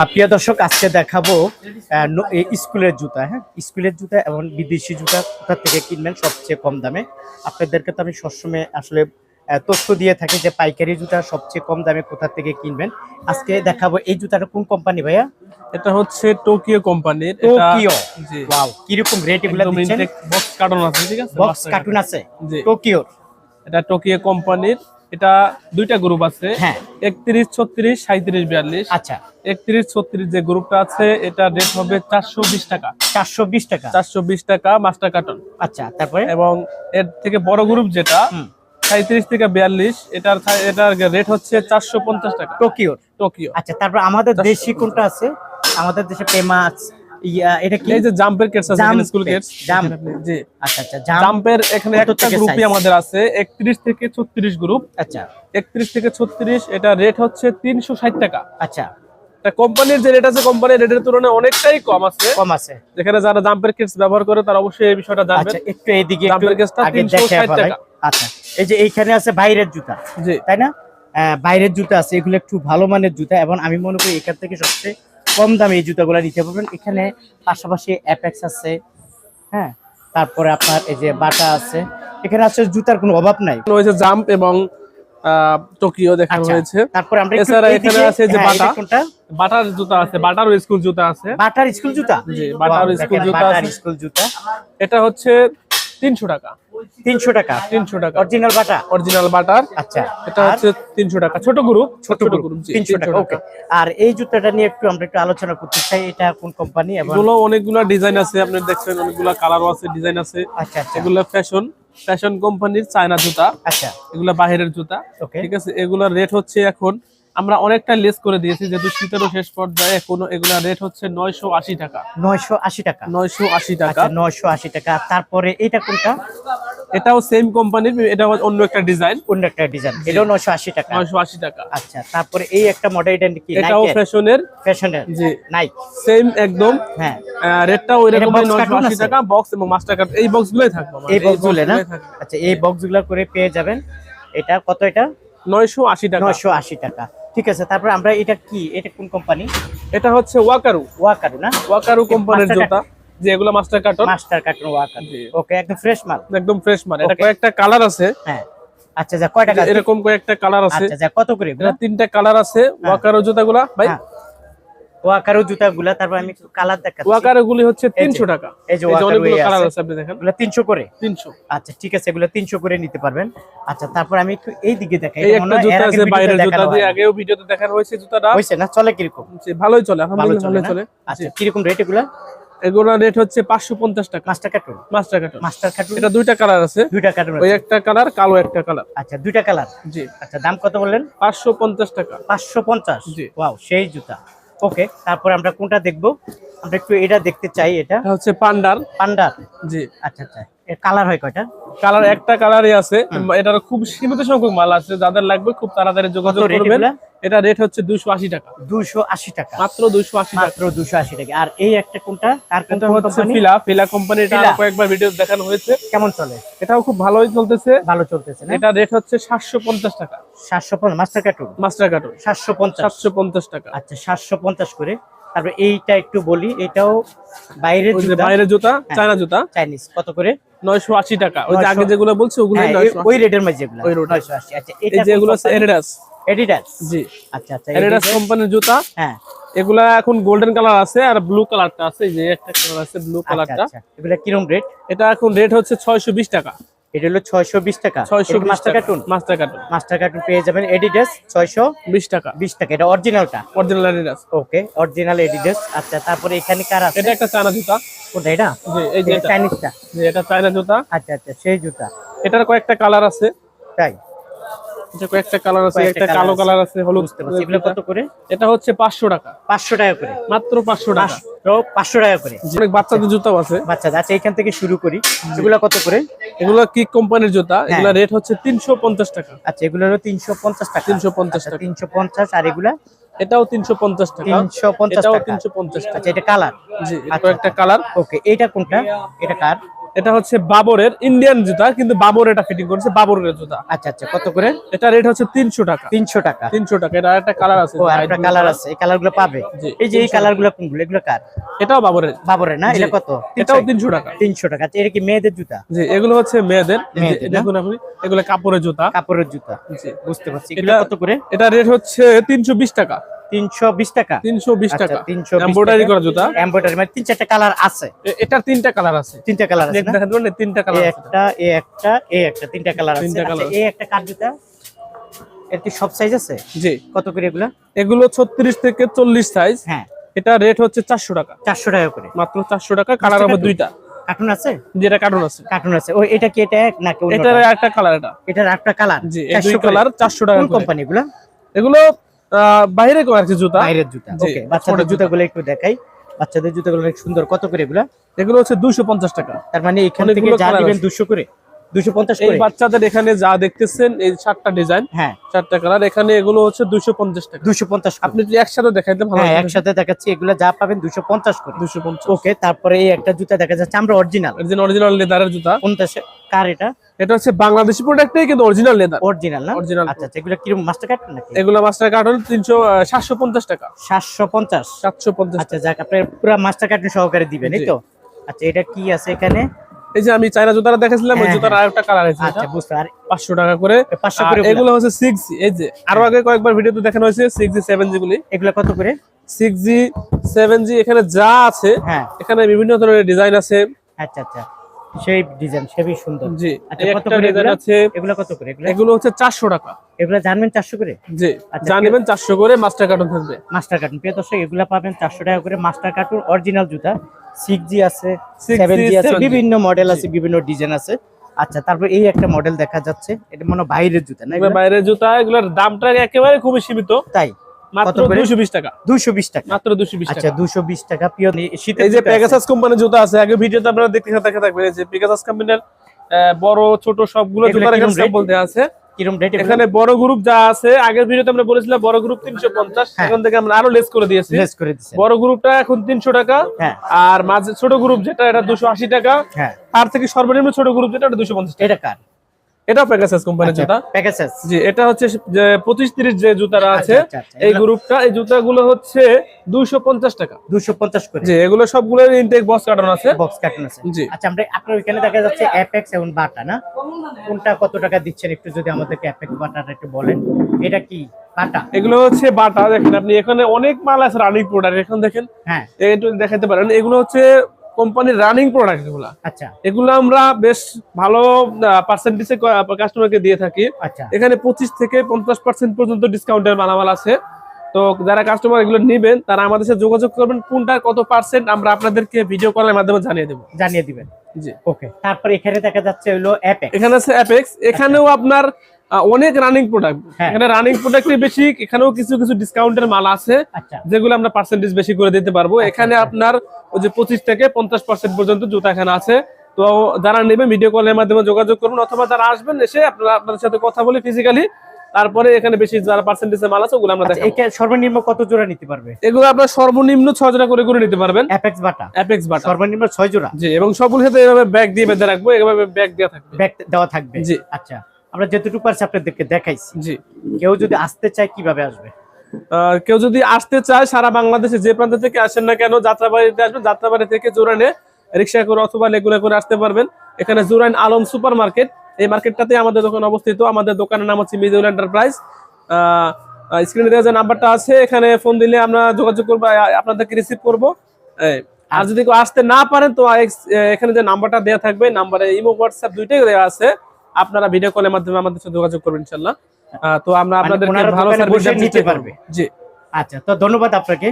প্রিয় দর্শক আজকে দেখাবো স্কুলের জুতা হ্যাঁ? স্কুলের জুতা এবং বিদেশি জুতা কোথা থেকে কিনবেন সবচেয়ে কম দামে? আপনাদেরকে তো আমি সবসময় আসলে তথ্য দিয়ে থাকি যে পাইকারি জুতা সবচেয়ে কম দামে কোথা থেকে কিনবেন। আজকে দেখাবো এই জুতাটা কোন কোম্পানি ভাইয়া? এটা হচ্ছে টোকিও কোম্পানির টোকিও ওয়াও কীরকম রেট এগুলো দিচ্ছেন? বক্স কার্টন আছে ঠিক আছে? বক্স কার্টুন আছে? জি। টোকিও এটা টোকিও কোম্পানির এটা দুইটা গ্রুপ আছে। হ্যাঁ। একত্রিশ ছত্রিশ সাঁত্রিশ বিয়াল্লিশ। আচ্ছা। একত্রিশ ছত্রিশ যে গ্রুপটা আছে এটা রেট হবে চারশো বিশ টাকা। চারশো বিশ টাকা। চারশো বিশ টাকা মাস্টার কার্টন আচ্ছা তারপরে? এবং এর থেকে বড় গ্রুপ যেটা। সাঁত্রিশ থেকে বিয়াল্লিশ এটার এটার রেট হচ্ছে চারশো পঞ্চাশ টাকা। টোকিওর টোকিও। আচ্ছা তারপর আমাদের দেশি কোনটা আছে? আমাদের দেশে ফেমাস ইয়া এটা কি? এই যে জাম্পের কেটস আছে Jump স্কুল কেটস। জি। আচ্ছা আচ্ছা জাম্পের এখানে একটা গ্রুপই আমাদের আছে একত্রিশ থেকে ছত্রিশ গ্রুপ আচ্ছা। একত্রিশ থেকে ছত্রিশ এটা রেট হচ্ছে তিনশো ষাট টাকা। আচ্ছা। কোম্পানির যে রেট আছে কোম্পানির রেটের তুলনায় অনেকটাই কম আছে। কম আছে। যেখানে যারা জাম্পের কিটস ব্যবহার করে তারা অবশ্যই এই বিষয়টা জানবেন। আচ্ছা একটু এইদিকে জাম্পের আগে 360 টাকা। আচ্ছা এই যে এইখানে আছে বাইরের জুতা জি। তাই না? বাইরের জুতা আছে এগুলো একটু ভালো মানের জুতা এবং আমি মনে করি এখান থেকে সবচেয়ে কম দামে এই জুতাগুলো নিতে পারবেন। এখানে পাশাপাশি অ্যাপেক্স আছে হ্যাঁ? তারপরে আপনার এই যে বাটা আছে এখানে আছে জুতার কোনো অভাব নাই। রয়েছে জাম্প এবং টোকিও দেখানো আচ্ছা হয়েছে। তারপরে আমরা এছাড়া এখানে আছে যে হ্যাঁ, বাটা। বাটার জুতা আছে বাটার স্কুল জুতা আছে। বাটার স্কুল জুতা? জি, বাটার স্কুল জুতা আছে। স্কুল জুতা। এটা হচ্ছে তিনশো টাকা। তিনশো টাকা। তিনশো টাকা। Original Bata? অরিজিনাল বাটার। আচ্ছা। এটা হচ্ছে তিনশো টাকা। ছোট গ্রুপ ছোট গ্রুপ জি, তিনশো টাকা ওকে আর এই জুতাটা নিয়ে একটু আমরা একটু আলোচনা করতে চাই এটা কোন কোম্পানি এবং এগুলো অনেকগুলা ডিজাইন আছে আপনি দেখছেন অনেকগুলা কালারও আছে ডিজাইন আছে। আচ্ছা আচ্ছা। এগুলো ফ্যাশন ফ্যাশন কোম্পানির চায়না জুতা। আচ্ছা। এগুলা বাহিরের জুতা ঠিক আছে? এগুলার রেট হচ্ছে এখন আমরা অনেকটা লেস করে দিয়েছি যেহেতু শীতেরও শেষ পর্যায়ে এখনও এগুলা রেট হচ্ছে নয়শো আশি টাকা। নয়শো আশি টাকা। নয়শো আশি টাকা। আচ্ছা নয়শো আশি টাকা। তারপরে এটা কোনটা? এটাও সেম কোম্পানির এটা অন্য একটা ডিজাইন অন্য একটা ডিজাইন এটাও নয়শো আশি টাকা। নয়শো আশি টাকা। আচ্ছা তারপরে এই একটা মডেল এটা কি? এটাও ফ্যাশনের ফ্যাশনের জি। নাইক সেম একদম। হ্যাঁ। রেটটাও ওই এটা রকম box নয়শো আশি টাকা বক্স এবং মাস্টার কার্ড এই বক্স গুলোই থাকবে এই বক্সগুলো না। আচ্ছা এই বক্সগুলো করে পেয়ে যাবেন। এটা কত এটা? নয়শো আশি টাকা। নয়শো আশি টাকা। ঠিক আছে তারপরে আমরা এটা কি? এটা কোন কোম্পানি এটা হচ্ছে ওয়াকারু ওয়াকারু না? ওয়াকারু কোম্পানির জুতা। যে এগুলো master carton master carton Walker okay একদম ফ্রেশ মাল। একদম ফ্রেশ মাল। এটা কয়েকটা কালার আছে। হ্যাঁ। আচ্ছা যা কয় টাকা এরকম কয়েকটা কালার আছে। আচ্ছা যা কত করে এটা তিনটা কালার আছে। ওয়াকারো জুতাগুলা ভাই। হ্যাঁ। ওয়াকারু জুতাগুলা তারপর আমি একটু কালার দেখাচ্ছি। ওয়াকারো গুলি হচ্ছে এই যে, তিনশো টাকা। এই যে অনেকগুলো কালার আছে। আপনি দেখেন। এগুলো তিনশো করে? তিনশো। আচ্ছা ঠিক আছে এগুলো তিনশো করে নিতে পারবেন। আচ্ছা তারপর আমি একটু এই দিকে দেখাই। এই একটা হয় জুতা আছে বাইরের জুতা দিয়ে আগেও ভিডিওতে দেখানো হয়েছে জুতাটা। হয়েছে না? চলে কীরকম? জি, ভালোই চলে ভালো আলহামদুলিল্লাহ না? চলে। আচ্ছা কীরকম রেট এগুলা? এগুলোর রেট হচ্ছে পাঁচশো পঞ্চাশ টাকা। Master carton master carton master carton এটা দুইটা কালার আছে। দুইটা কার্টুন ওই একটা কালার কালো একটা কালার আচ্ছা দুইটা কালার জি। আচ্ছা দাম কত বললেন? পাঁচশো পঞ্চাশ টাকা। পাঁচশো পঞ্চাশ? জি। ওয়াও সেই জুতা। ওকে তারপর আমরা কোনটা দেখব? আমরা একটু এটা দেখতে চাই এটা। এটা হচ্ছে পান্ডার পান্ডার জি। আচ্ছা আচ্ছা। এর কালার হয় কয়টা? কালার একটা কালারই আছে এটার খুব সীমিত সংখ্যক মাল আছে যাদের লাগবে খুব তাড়াতাড়ি যোগাযোগ করবেন। এটা রেট হচ্ছে দুইশো আশি টাকা। দুশো আশি টাকা। মাত্র দুইশো আশি টাকা। মাত্র দুশো আশি টাকা। আর এই একটা কোনটা? তার কোনটা হচ্ছে ফিলা। ফিলা কোম্পানি এটা কয়েকবার ভিডিও দেখানো হয়েছে। কেমন চলে? এটাও খুব ভালোই চলতেছে। ভালো চলতেছে না? এটা রেট হচ্ছে সাতশো পঞ্চাশ টাকা। সাতশো পঞ্চাশ মাস্টার কার্টুন মাস্টার পঞ্চাশ। সাতশো পঞ্চাশ টাকা। আচ্ছা সাতশো পঞ্চাশ করে। তারপর এইটা একটু বলি এটাও বাইরের বাইরের জুতা হ্যাঁ। চায়না জুতা। চাইনিজ কত করে? নয়শো আশি টাকা। ওই যে আগে যেগুলো বলছে ওগুলো হ্যাঁ, ওই রেটের মধ্যে যেগুলো। ওই rate। নয়শো আশি আচ্ছা এটা যে এগুলো আছে এডিডাস এডিডাস জি। আচ্ছা আচ্ছা এডিডাস কোম্পানির জুতা। হ্যাঁ। এগুলা এখন গোল্ডেন কালার আছে আর ব্লু কালারটা আছে যে একটা কালার আছে ব্লু আচ্ছা কালারটা আচ্ছা। এগুলো কিরম রেট এটা এখন রেট হচ্ছে ছয়শো বিশ টাকা। এটা হলো ছয়শো বিশ টাকা। ছয়শো বিশ মাস্টার টাকা। Carton master carton master carton পেয়ে যাবেন এডিডাস ছয়শো বিশ টাকা। বিশ টাকা। এটা অরিজিনালটা original Adidas okay original Adidas আচ্ছা তারপরে এখানে কার আছে? এটা একটা চায়না জুতা। কোনটা এটা? জি এই যে চাইনিজটা জি, এটা চায়না জুতা। আচ্ছা আচ্ছা সেই জুতা। এটার কয়েকটা কালার আছে। তাই? এটা কয়েকটা কালার আছে একটা কালো কালার আছে হলুদ বুঝতে পারছি। এগুলো কত করে? এটা হচ্ছে পাঁচশো টাকা। পাঁচশো টাকা করে। মাত্র পাঁচশো টাকা। পাঁচশো পাঁচশো টাকা করে। অনেক বাচ্চাদের জুতাও আছে। বাচ্চাদের আচ্ছা এখান থেকে শুরু করি। এগুলো কত করে? এগুলো কিক কোম্পানির জুতা? হ্যাঁ। এগুলো রেট হচ্ছে তিনশো পঞ্চাশ টাকা। আচ্ছা এগুলো হলো তিনশো পঞ্চাশ টাকা। 350 টাকা। তিনশো পঞ্চাশ আর এগুলা? এটাও তিনশো পঞ্চাশ টাকা। তিনশো পঞ্চাশ এটাও টাকা। তিনশো পঞ্চাশ টাকা। আচ্ছা এটা কালার? জি আচ্ছা, কয়েকটা কালার। ওকে এটা কোনটা? এটা কার? এটা হচ্ছে বাবরের ইন্ডিয়ান জুতা কিন্তু বাবর এটা ফিটিং করেছে বাবরের জুতা। আচ্ছা আচ্ছা কত করে? এটা রেট হচ্ছে তিনশো টাকা। তিনশো টাকা। তিনশো টাকা এটা একটা কালার আছে ও একটা কালার আছে এই কালারগুলো পাবে এই যে এই কালারগুলো কোনগুলো এগুলো কার? এটাও বাবরের। বাবরের না? এটা কত? এটাও তিনশো। টাকা। তিনশো টাকা। আচ্ছা এটা কি মেয়েদের জুতা? জি এগুলো হচ্ছে মেয়েদের? দেখুন আপনি এগুলো কাপড়ের জুতা। কাপড়ের জুতা। জি। বুঝতে পারছি। এটা- কত করে? এটা রেট হচ্ছে তিনশো বিশ টাকা। বিশ টাকা। টাকা। 320 এমব্রয়ডারি করা জুতা? এমব্রয়ডারি মানে তিন চারটা কালার আছে। তিনটা কালার আছে। তিনটা কালার আছে তিনটা কালার আছে। একটা তিনটা কালার আছে। তিনটা আচ্ছা এই একটা কার জুতা এর কি সব সাইজ আছে? জি। কত করে এগুলা? থেকে চল্লিশ সাইজ হ্যাঁ। এটা রেট হচ্ছে চারশো টাকা। চারশো টাকা করে। মাত্র চারশো টাকা কালার হবে দুইটা। কার্টুন আছে? যেটা কার্টুন আছে। কার্টুন আছে। ও এটা কি এটা নাকি একটা কালার এটা। এটার একটা কালার জি এই দুই কালার চারশো টাকা কোন কোম্পানি গুলা এগুলো বাইরে কোন আছে জুতা? বাইরের জুতা। ওকে বাচ্চাদের জুতাগুলো একটু দেখাই। বাচ্চাদের জুতাগুলো অনেক সুন্দর। কত করে এগুলা? এগুলো হচ্ছে দুইশো পঞ্চাশ টাকা। তার মানে এখান থেকে যা দিবেন আছে। দুশো করে? দুশো পঞ্চাশ এই করে? বাচ্চাদের এখানে যা দেখতেছেন এই চারটা ডিজাইন। হ্যাঁ। চারটা কালার এখানে এগুলো হচ্ছে দুইশো পঞ্চাশ টাকা। দুশো পঞ্চাশ আপনি যদি একসাথে দেখাইতে ভালো হ্যাঁ একসাথে দেখাচ্ছি। এগুলো যা পাবেন দুশো পঞ্চাশ করে। দুইশো পঞ্চাশ। ওকে তারপরে এই একটা জুতা দেখা যাচ্ছে। আমরা অরিজিনাল অরিজিনাল লেদারের জুতা। কোনটা সে- কার এটা? এটা হচ্ছে বাংলাদেশি প্রোডাক্টই কিন্তু অরিজিনাল লেদার অরিজিনাল না? অরিজিনাল আচ্ছা এগুলো কীরকম মাস্টার কার্ড নাকি? এগুলো মাস্টার কার্টন তিনশো সাতশো পঞ্চাশ টাকা। সাতশো পঞ্চাশ? সাতশো পঞ্চাশ আচ্ছা যাক আপনার পুরো মাস্টার কার্ড সহকারে দিবেন এই তো? আচ্ছা এটা কি আছে এখানে? এই যে আমি চাইনা জুতাটা দেখাছিলাম ওই হ্যাঁ, জুতার আরেকটা কালার আছে আচ্ছা বুঝতে আর পাঁচশো টাকা করে। পাঁচশো আর করে। এগুলো হচ্ছে সিক্স এই যে আরও আগে কয়েকবার ভিডিওতে দেখানো হয়েছে সিক্স জি সেভেন জি গুলি। এগুলো কত করে? সিক্স জি সেভেন জি এখানে যা আছে হ্যাঁ। এখানে বিভিন্ন ধরনের ডিজাইন আছে। আচ্ছা আচ্ছা। সেই ডিজাইন সেবই সুন্দর। জি আচ্ছা, কত একটা করে এগুলো? আছে এগুলো কত করে? এগুলো? এগুলো হচ্ছে চারশো টাকা। এগুলো জানবেন চারশো করে? জি আচ্ছা, যা নেবেন চারশো করে মাস্টার কার্টন থাকবে। মাস্টার কার্টুন প্রিয় দর্শক এগুলো পাবেন চারশো টাকা করে মাস্টার কার্টুন অরিজিনাল জুতা। সিক্স জি আছে 6G, সেভেন জি আছে বিভিন্ন মডেল আছে বিভিন্ন ডিজাইন আছে। আচ্ছা তারপর এই একটা মডেল দেখা যাচ্ছে এটা মনে হয় বাইরের জুতা না বাইরের জুতা এগুলোর দামটা একেবারে খুবই সীমিত। তাই? মাত্র টাকা। টাকা। মাত্র আচ্ছা টাকা। দুশো বিশ টাকা। প্রিয় শীতের এই যে আছে। পেগাসাস কোম্পানির জুতা আছে আগে ভিডিওতে আপনারা দেখতে দেখে থাকবেন। যে পেগাসাস কোম্পানির বড় ছোট সবগুলো জুতার এখানে rate? বলতে আছে। কিরম রেট এখানে বড় গ্রুপ যা আছে আগের ভিডিওতে আমরা বলেছিলাম বড় গ্রুপ তিনশো পঞ্চাশ। হ্যাঁ। এখন থেকে আমরা আরও লেস করে দিয়েছি। লেস করে বড় গ্রুপটা এখন তিনশো টাকা। হ্যাঁ। আর মাঝে ছোট গ্রুপ যেটা এটা দুশো আশি টাকা। হ্যাঁ। তার থেকে সর্বনিম্ন ছোট গ্রুপ যেটা এটা দুশো পঞ্চাশ টাকা। এটা কার? পেগাসাস কোম্পানির আচ্ছা, জুতা। প্যাকেজেস জি এটা হচ্ছে যে পঁচিশ তিরিশ যে জুতারা আছে আচ্ছা, আচ্ছা, এই গ্রুপটা এই জুতাগুলো হচ্ছে দুইশো পঞ্চাশ টাকা। দুশো পঞ্চাশ করে। জি এগুলো সবগুলোর ইনটেক বক্স কার্টন আছে। বক্স কার্টুন আছে। জি। আচ্ছা আমরা আপনার ওইখানে দেখা যাচ্ছে অ্যাপেক্স এবং বাটা না? কোনটা কত টাকা দিচ্ছেন একটু যদি আমাদেরকে অ্যাপেক্স বাটাটা একটু বলেন। এটা কি বাটা এগুলো হচ্ছে বাটা দেখেন আপনি এখানে অনেক মাল আছে রানিং প্রোডাক্ট এখন দেখেন। হ্যাঁ। একটু দেখাতে পারেন। এগুলো হচ্ছে কোম্পানির রানিং প্রোডাক্ট এগুলো। আচ্ছা। এগুলো আমরা বেশ ভালো পার্সেন্টেজে কাস্টমারকে দিয়ে থাকি। আচ্ছা। এখানে পঁচিশ থেকে পঞ্চাশ পার্সেন্ট পর্যন্ত ডিসকাউন্টের মালামাল আছে। তো যারা কাস্টমার এগুলো নেবেন তারা আমাদের সাথে যোগাযোগ করবেন কোনটা কত পার্সেন্ট আমরা আপনাদেরকে ভিডিও কলের মাধ্যমে জানিয়ে দেবো। জানিয়ে দিবেন। জি। ওকে তারপর এখানে দেখা যাচ্ছে হলো অ্যাপেক্স এখানে আছে অ্যাপেক্স এখানেও আপনার আহ, অনেক রানিং প্রোডাক্ট হ্যাঁ। এখানে রানিং প্রোডাক্টই বেশি এখানেও কিছু কিছু ডিসকাউন্টের মাল আছে আচ্ছা। যেগুলো আমরা পার্সেন্টেজ বেশি করে দিতে পারব। এখানে আচ্ছা। আপনার ওই যে পঁচিশ থেকে পঞ্চাশ পার্সেন্ট পর্যন্ত জুতা এখানে আছে। তো যারা নেবে ভিডিও কলের মাধ্যমে যোগাযোগ করুন অথবা যারা আসবেন এসে আপনারা আপনাদের সাথে কথা বলে ফিজিক্যালি তারপরে এখানে বেশি যারা পার্সেন্টেজের মাল আছে ওগুলো আমরা আচ্ছা এটা সর্বনিম্ন কত জোড়া নিতে পারবে? এগুলো আপনার সর্বনিম্ন ছয় জোড়া করে করে নিতে পারবেন। অ্যাপেক্স বাটা? অ্যাপেক্স বাটা। সর্বনিম্ন ছয় জোড়া? জি এবং সবগুলোর সাথে এভাবে ব্যাগ দিয়ে বেঁধে রাখব এভাবে ব্যাগ দেওয়া থাকবে। ব্যাগ দেওয়া থাকবে? জি। আচ্ছা। আমরা যতটুকু পারছি আপনাদেরকে দেখাইছি। জি। কেউ যদি আসতে চায় কীভাবে আসবে? কেউ যদি আসতে চায় সারা বাংলাদেশে যে প্রান্ত থেকে আসেন না কেন যাত্রাবাড়িতে আসবেন যাত্রাবাড়ি থেকে জোরানে রিক্সা করে অথবা লেগুলা করে আসতে পারবেন। এখানে জোরাইন আলম সুপার মার্কেট এই মার্কেটটাতে আমাদের দোকান অবস্থিত। আমাদের দোকানের নাম হচ্ছে মিজুল এন্টারপ্রাইজ। স্ক্রিনে দেওয়া যে নাম্বারটা আছে এখানে ফোন দিলে আমরা যোগাযোগ করব আপনাদেরকে রিসিভ করব। আর যদি কেউ আসতে না পারেন তো এখানে যে নাম্বারটা দেওয়া থাকবে নাম্বারে ইমো হোয়াটসঅ্যাপ দুইটাই দেওয়া আছে। আপনারা ভিডিও কলের মাধ্যমে আমাদের সাথে যোগাযোগ করবেন ইনশাল্লাহ তো আমরা আপনাদের ভালো সার্ভিস দিতে নিতে পারবে। জি। আচ্ছা তো ধন্যবাদ আপনাকে।